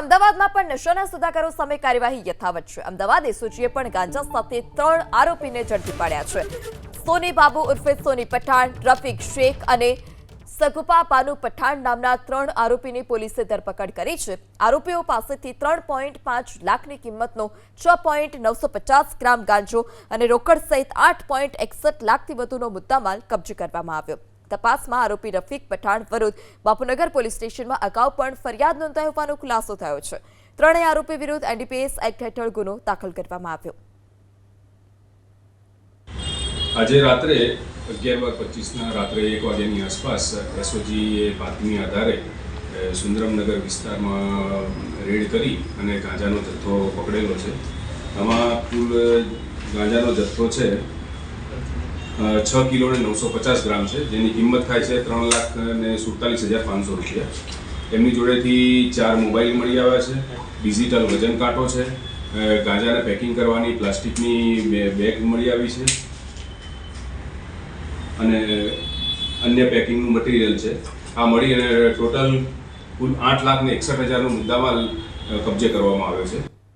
અમદાવાદમાં પણ નશાના સુધાકરો સામે કાર્યવાહી યથાવત છે. અમદાવાદ એસઓજીએ પણ ગાંજા સાથે ત્રણ આરોપીને ઝડપી પાડ્યા છે. સોની બાબુ ઉર્ફે સોની પઠાણ, રફીક શેખ અને સગુપા બાનુ પઠાણ નામના ત્રણ આરોપીની પોલીસે ધરપકડ કરી છે. આરોપીઓ પાસેથી ત્રણ પોઈન્ટ પાંચ લાખની કિંમતનો છ પોઈન્ટ નવસો પચાસ ગ્રામ ગાંજો અને રોકડ સહિત આઠ પોઈન્ટ એકસઠ લાખથી વધુનો મુદ્દામાલ કબજે કરવામાં આવ્યો. તપાસમાં આરોપી રફીક પઠાણ વિરુદ્ધ બાપુનગર પોલીસ સ્ટેશનમાં અગાઉ પણ ફરિયાદ નોંધાઈ હોવાનો ખુલાસો થયો છે. ત્રણેય આરોપી વિરુદ્ધ એનડીપીએસ એક્ટ હેઠળ ગુનો દાખલ કરવામાં આવ્યો. આજે રાત્રે અગિયાર પચીસના રાત્રે એક વાગ્યાની આસપાસ એસઓજીએ બાતમી આધારે સુંદરમનગર વિસ્તારમાં રેડ કરી અને ગાંજાનો જથ્થો પકડેલો છે. આમાં કુલ ગાંજાનો જથ્થો છે છ કિલો ને નવસો પચાસ ગ્રામ છે, જેની કિંમત થાય છે ત્રણ લાખ ને સુડતાલીસ હજાર પાંચસો રૂપિયા. એમની જોડેથી ચાર મોબાઈલ મળી આવ્યા છે, ડિજિટલ વજન કાંટો છે ગાજાને પેકિંગ કરવાની પ્લાસ્ટિકની બેગ મળી આવી છે, અને અન્ય પેકિંગનું મટીરિયલ છે. આ મળી ટોટલ કુલ આઠ લાખ ને એકસઠ હજારનો મુદ્દામાલ કબજે કરવામાં આવ્યો છે.